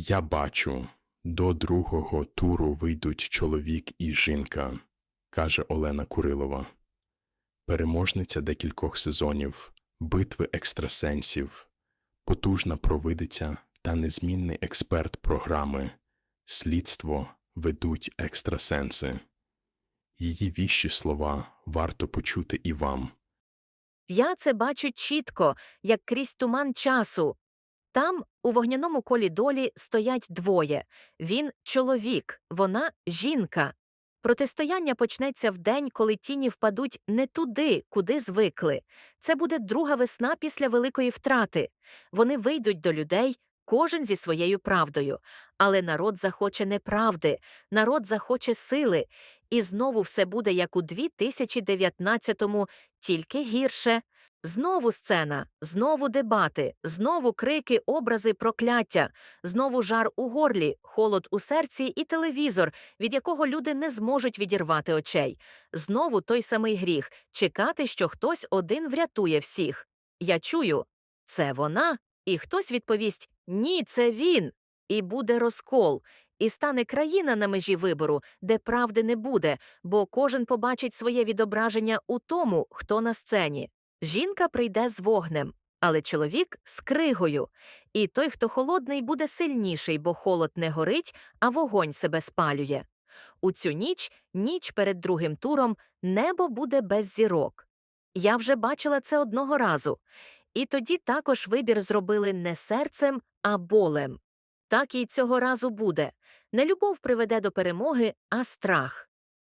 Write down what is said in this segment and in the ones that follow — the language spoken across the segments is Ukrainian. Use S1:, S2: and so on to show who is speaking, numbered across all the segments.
S1: Я бачу, до другого туру вийдуть чоловік і жінка, каже Олена Курилова, переможниця декількох сезонів, битви екстрасенсів, потужна провидиця та незмінний експерт програми Слідство ведуть екстрасенси. Її віщі слова варто почути і вам.
S2: Я це бачу чітко, як крізь туман часу. Там, у вогняному колі долі, стоять двоє він чоловік, вона жінка. Протистояння почнеться в день, коли тіні впадуть не туди, куди звикли. Це буде друга весна після великої втрати. Вони вийдуть до людей, кожен зі своєю правдою. Але народ захоче неправди, народ захоче сили. І знову все буде як у 2019-му, тільки гірше. Знову сцена, знову дебати, знову крики, образи, прокляття, знову жар у горлі, холод у серці і телевізор, від якого люди не зможуть відірвати очей. Знову той самий гріх чекати, що хтось один врятує всіх. Я чую це вона, і хтось відповість Ні, це він. І буде розкол. І стане країна на межі вибору, де правди не буде, бо кожен побачить своє відображення у тому, хто на сцені. Жінка прийде з вогнем, але чоловік з кригою. І той, хто холодний, буде сильніший, бо холод не горить, а вогонь себе спалює. У цю ніч, ніч перед другим туром, небо буде без зірок. Я вже бачила це одного разу. І тоді також вибір зробили не серцем, а болем. Так і цього разу буде. Не любов приведе до перемоги, а страх.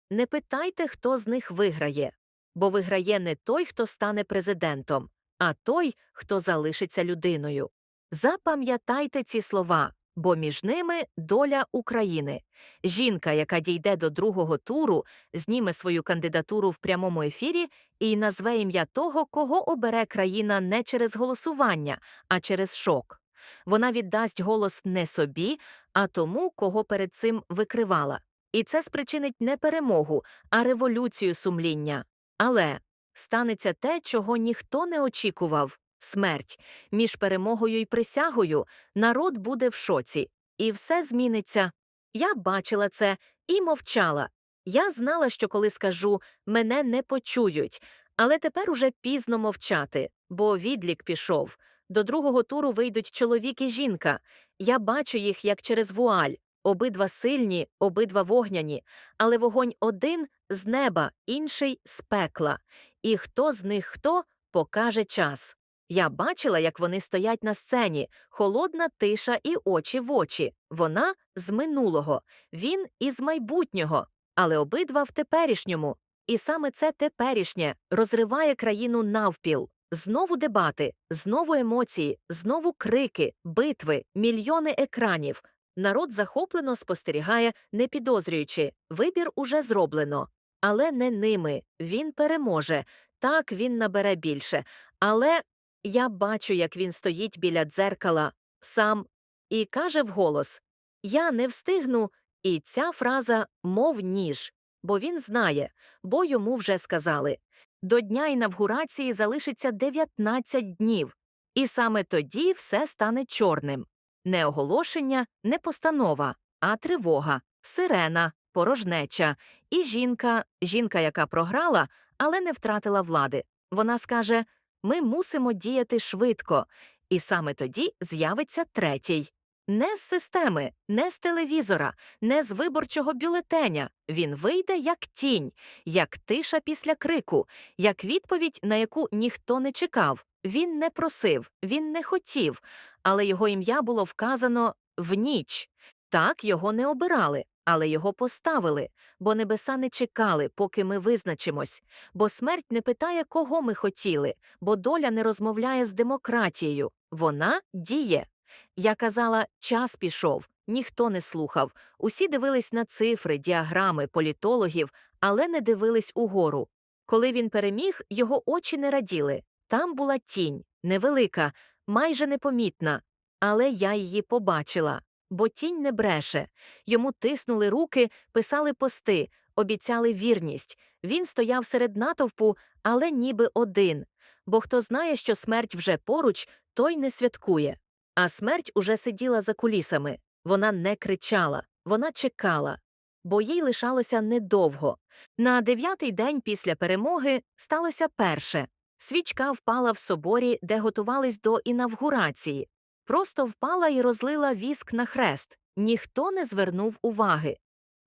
S2: Не питайте, хто з них виграє, бо виграє не той, хто стане президентом, а той, хто залишиться людиною. Запам'ятайте ці слова, бо між ними доля України. Жінка, яка дійде до другого туру, зніме свою кандидатуру в прямому ефірі і назве ім'я того, кого обере країна не через голосування, а через шок. Вона віддасть голос не собі, а тому, кого перед цим викривала. І це спричинить не перемогу, а революцію сумління. Але станеться те, чого ніхто не очікував смерть. Між перемогою і присягою народ буде в шоці, і все зміниться. Я бачила це і мовчала. Я знала, що коли скажу мене не почують, але тепер уже пізно мовчати, бо відлік пішов. До другого туру вийдуть чоловік і жінка. Я бачу їх як через вуаль. Обидва сильні, обидва вогняні, але вогонь один з неба, інший з пекла. І хто з них хто покаже час. Я бачила, як вони стоять на сцені, холодна тиша і очі в очі. Вона з минулого, він із майбутнього, але обидва в теперішньому. І саме це теперішнє розриває країну навпіл. Знову дебати, знову емоції, знову крики, битви, мільйони екранів. Народ захоплено спостерігає, не підозрюючи, вибір уже зроблено. Але не ними. Він переможе. Так він набере більше. Але я бачу, як він стоїть біля дзеркала сам і каже вголос Я не встигну. І ця фраза мов ніж, бо він знає, бо йому вже сказали. До дня інавгурації залишиться 19 днів, і саме тоді все стане чорним не оголошення, не постанова, а тривога, сирена, порожнеча, і жінка, жінка, яка програла, але не втратила влади. Вона скаже ми мусимо діяти швидко, і саме тоді з'явиться третій. Не з системи, не з телевізора, не з виборчого бюлетеня. Він вийде як тінь, як тиша після крику, як відповідь, на яку ніхто не чекав. Він не просив, він не хотів, але його ім'я було вказано в ніч. Так його не обирали, але його поставили, бо небеса не чекали, поки ми визначимось, бо смерть не питає, кого ми хотіли, бо доля не розмовляє з демократією. Вона діє. Я казала, час пішов, ніхто не слухав. Усі дивились на цифри, діаграми, політологів, але не дивились угору. Коли він переміг, його очі не раділи. Там була тінь, невелика, майже непомітна, але я її побачила. Бо тінь не бреше. Йому тиснули руки, писали пости, обіцяли вірність. Він стояв серед натовпу, але ніби один. Бо хто знає, що смерть вже поруч, той не святкує. А смерть уже сиділа за кулісами. Вона не кричала, вона чекала, бо їй лишалося недовго. На дев'ятий день після перемоги сталося перше. Свічка впала в соборі, де готувались до інавгурації. Просто впала і розлила віск на хрест. Ніхто не звернув уваги.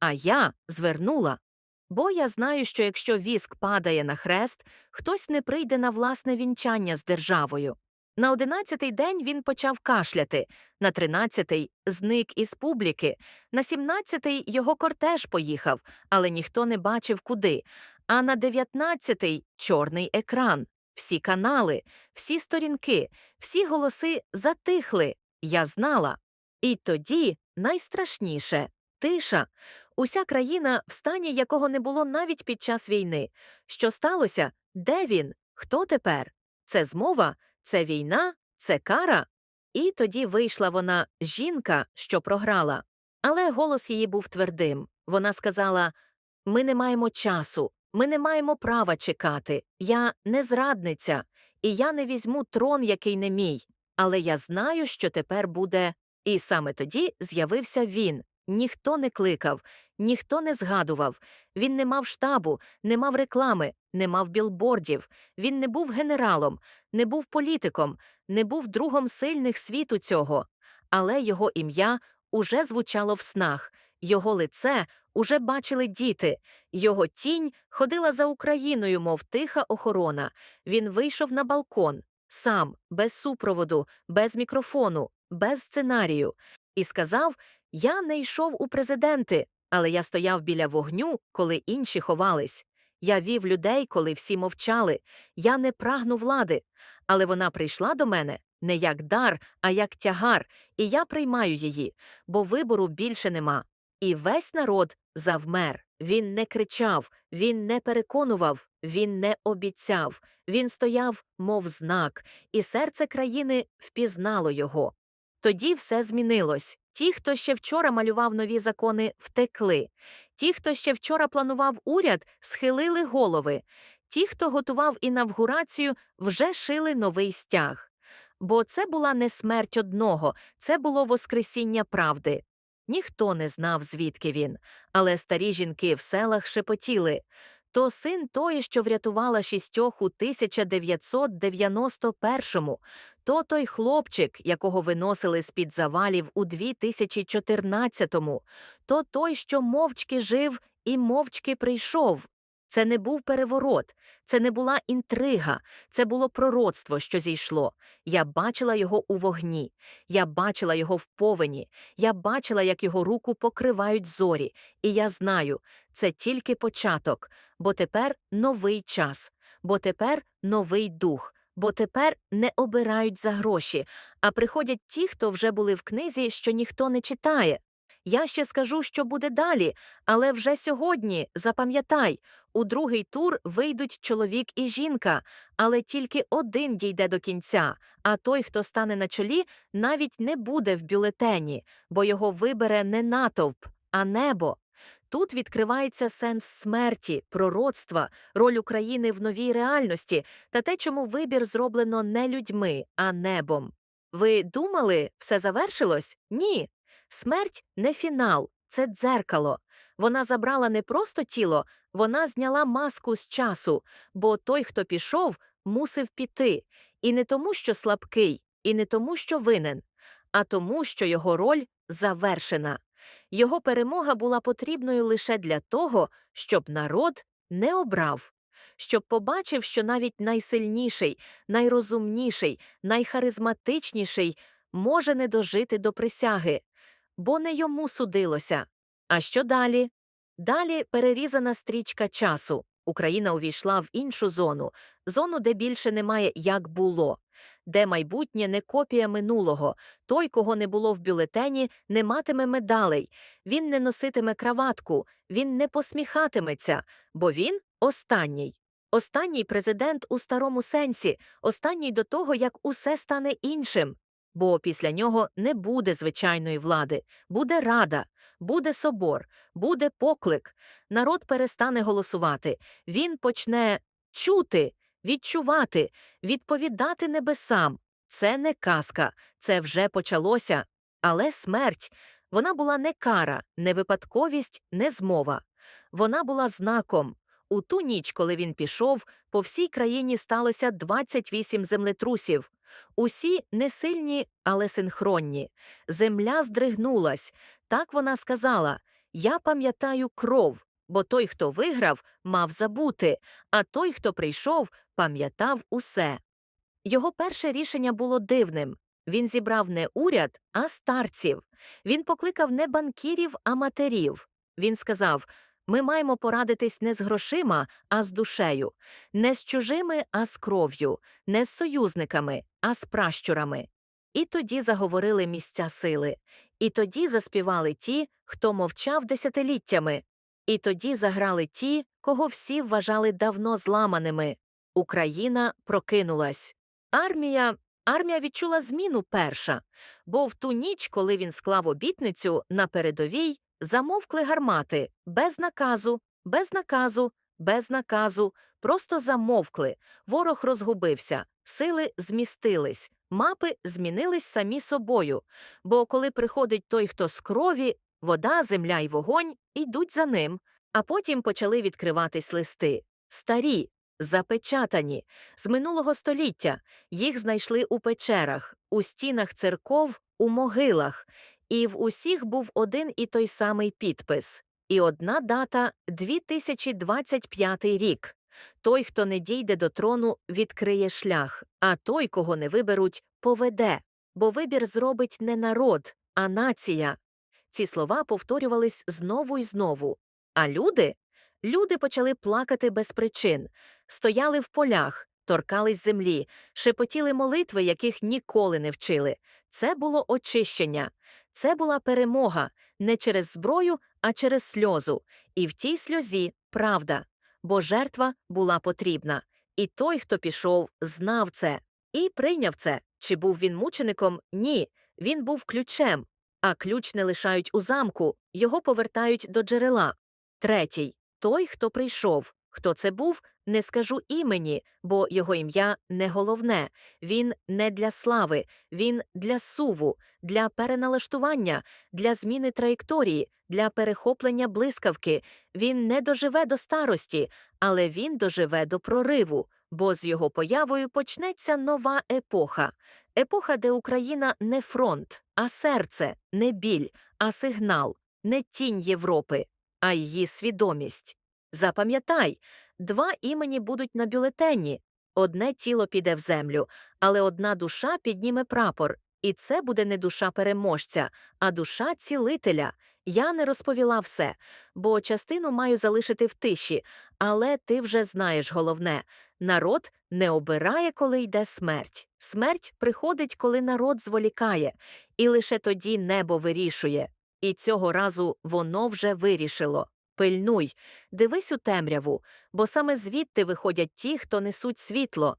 S2: А я звернула. Бо я знаю, що якщо віск падає на хрест, хтось не прийде на власне вінчання з державою. На одинадцятий день він почав кашляти, на тринадцятий зник із публіки, на сімнадцятий його кортеж поїхав, але ніхто не бачив куди. А на дев'ятнадцятий чорний екран, всі канали, всі сторінки, всі голоси затихли. Я знала. І тоді найстрашніше тиша. Уся країна в стані, якого не було навіть під час війни. Що сталося? Де він? Хто тепер? Це змова? Це війна? Це кара? І тоді вийшла вона жінка, що програла. Але голос її був твердим. Вона сказала: Ми не маємо часу, ми не маємо права чекати. Я не зрадниця, і я не візьму трон, який не мій. Але я знаю, що тепер буде. І саме тоді з'явився він. Ніхто не кликав, ніхто не згадував. Він не мав штабу, не мав реклами, не мав білбордів. Він не був генералом, не був політиком, не був другом сильних світу цього. Але його ім'я уже звучало в снах, його лице уже бачили діти, його тінь ходила за Україною, мов тиха охорона. Він вийшов на балкон, сам, без супроводу, без мікрофону, без сценарію, і сказав: Я не йшов у президенти, але я стояв біля вогню, коли інші ховались. Я вів людей, коли всі мовчали. Я не прагну влади. Але вона прийшла до мене не як дар, а як тягар, і я приймаю її, бо вибору більше нема. І весь народ завмер. Він не кричав, він не переконував, він не обіцяв. Він стояв, мов знак, і серце країни впізнало його. Тоді все змінилось. Ті, хто ще вчора малював нові закони, втекли. Ті, хто ще вчора планував уряд, схилили голови. Ті, хто готував інавгурацію, вже шили новий стяг. Бо це була не смерть одного, це було воскресіння правди. Ніхто не знав, звідки він, але старі жінки в селах шепотіли. То син тої, що врятувала шістьох у 1991-му, то той хлопчик, якого виносили з-під завалів у 2014-му, то той, що мовчки жив і мовчки прийшов. Це не був переворот, це не була інтрига, це було пророцтво, що зійшло. Я бачила його у вогні, я бачила його в повені, я бачила, як його руку покривають зорі, і я знаю, це тільки початок, бо тепер новий час, бо тепер новий дух, бо тепер не обирають за гроші, а приходять ті, хто вже були в книзі, що ніхто не читає. Я ще скажу, що буде далі, але вже сьогодні запам'ятай, у другий тур вийдуть чоловік і жінка, але тільки один дійде до кінця, а той, хто стане на чолі, навіть не буде в бюлетені, бо його вибере не натовп, а небо. Тут відкривається сенс смерті, пророцтва, роль України в новій реальності та те, чому вибір зроблено не людьми, а небом. Ви думали, все завершилось? Ні. Смерть не фінал, це дзеркало. Вона забрала не просто тіло, вона зняла маску з часу, бо той, хто пішов, мусив піти. І не тому, що слабкий, і не тому, що винен, а тому, що його роль завершена. Його перемога була потрібною лише для того, щоб народ не обрав, щоб побачив, що навіть найсильніший, найрозумніший, найхаризматичніший може не дожити до присяги, бо не йому судилося. А що далі? Далі перерізана стрічка часу. Україна увійшла в іншу зону, зону, де більше немає як було, де майбутнє не копія минулого. Той, кого не було в бюлетені, не матиме медалей, він не носитиме краватку, він не посміхатиметься, бо він останній. Останній президент у старому сенсі, останній до того, як усе стане іншим. Бо після нього не буде звичайної влади, буде рада, буде собор, буде поклик. Народ перестане голосувати. Він почне чути, відчувати, відповідати небесам. Це не казка, це вже почалося. Але смерть Вона була не кара, не випадковість, не змова. Вона була знаком. У ту ніч, коли він пішов, по всій країні сталося 28 землетрусів. Усі не сильні, але синхронні. Земля здригнулась. Так вона сказала: Я пам'ятаю кров, бо той, хто виграв, мав забути, а той, хто прийшов, пам'ятав усе. Його перше рішення було дивним. Він зібрав не уряд, а старців. Він покликав не банкірів, а матерів. Він сказав: ми маємо порадитись не з грошима, а з душею, не з чужими, а з кров'ю, не з союзниками, а з пращурами. І тоді заговорили місця сили, і тоді заспівали ті, хто мовчав десятиліттями, і тоді заграли ті, кого всі вважали давно зламаними. Україна прокинулась. Армія, армія відчула зміну перша, бо в ту ніч, коли він склав обітницю на передовій, замовкли гармати без наказу, без наказу, без наказу, просто замовкли. Ворог розгубився, сили змістились, мапи змінились самі собою. Бо коли приходить той, хто з крові, вода, земля і вогонь йдуть за ним, а потім почали відкриватись листи. Старі, запечатані, з минулого століття. Їх знайшли у печерах, у стінах церков, у могилах, і в усіх був один і той самий підпис. І одна дата 2025 рік. Той, хто не дійде до трону, відкриє шлях, а той, кого не виберуть, поведе. Бо вибір зробить не народ, а нація. Ці слова повторювались знову і знову. А люди? Люди почали плакати без причин, стояли в полях, торкались землі, шепотіли молитви, яких ніколи не вчили. Це було очищення, це була перемога не через зброю, а через сльозу. І в тій сльозі правда, бо жертва була потрібна. І той, хто пішов, знав це і прийняв це. Чи був він мучеником? Ні. Він був ключем, а ключ не лишають у замку, його повертають до джерела. Третій той, хто прийшов. Хто це був, не скажу імені, бо його ім'я не головне. Він не для слави, він для суву, для переналаштування, для зміни траєкторії, для перехоплення блискавки. Він не доживе до старості, але він доживе до прориву, бо з його появою почнеться нова епоха. Епоха, де Україна не фронт, а серце, не біль, а сигнал, не тінь Європи, а її свідомість. Запам'ятай, два імені будуть на бюлетені. Одне тіло піде в землю, але одна душа підніме прапор. І це буде не душа переможця, а душа цілителя. Я не розповіла все, бо частину маю залишити в тиші, але ти вже знаєш головне народ не обирає, коли йде смерть. Смерть приходить, коли народ зволікає, і лише тоді небо вирішує. І цього разу воно вже вирішило. Пильнуй, дивись у темряву, бо саме звідти виходять ті, хто несуть світло.